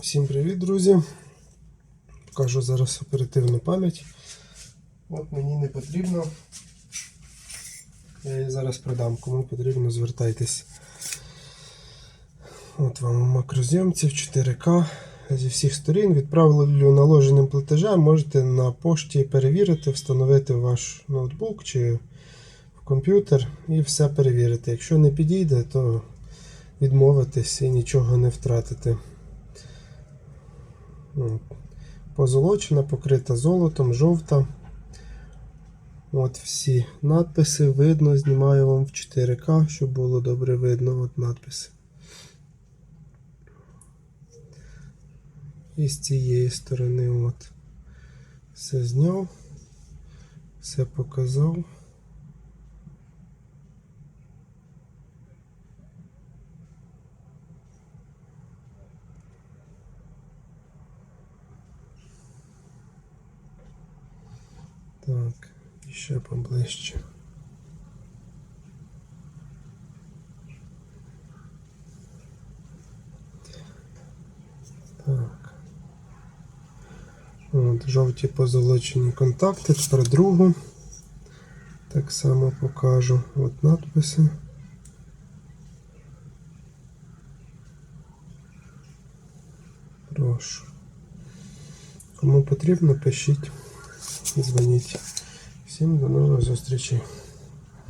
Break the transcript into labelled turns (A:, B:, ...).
A: Всім привіт, друзі! Покажу зараз оперативну пам'ять. От мені не потрібно. Я її зараз продам. Кому потрібно, звертайтесь. От вам у макрозйомці в 4К зі всіх сторін. Відправлю наложеним платежем. Можете на пошті перевірити, встановити ваш ноутбук чи в комп'ютер і все перевірити. Якщо не підійде, то відмовитись і нічого не втратити. Позолочена, покрита золотом, жовта. От всі надписи видно, знімаю вам в 4К, щоб було добре видно от надписи. І з цієї сторони от все зняв, все показав. Так, ще поближче. Так. От, жовті позолочені контакти. Тепер другу. Так само покажу. От надписи. Прошу. Кому потрібно, пишіть, дзвоніть. Всім до нових зустрічей.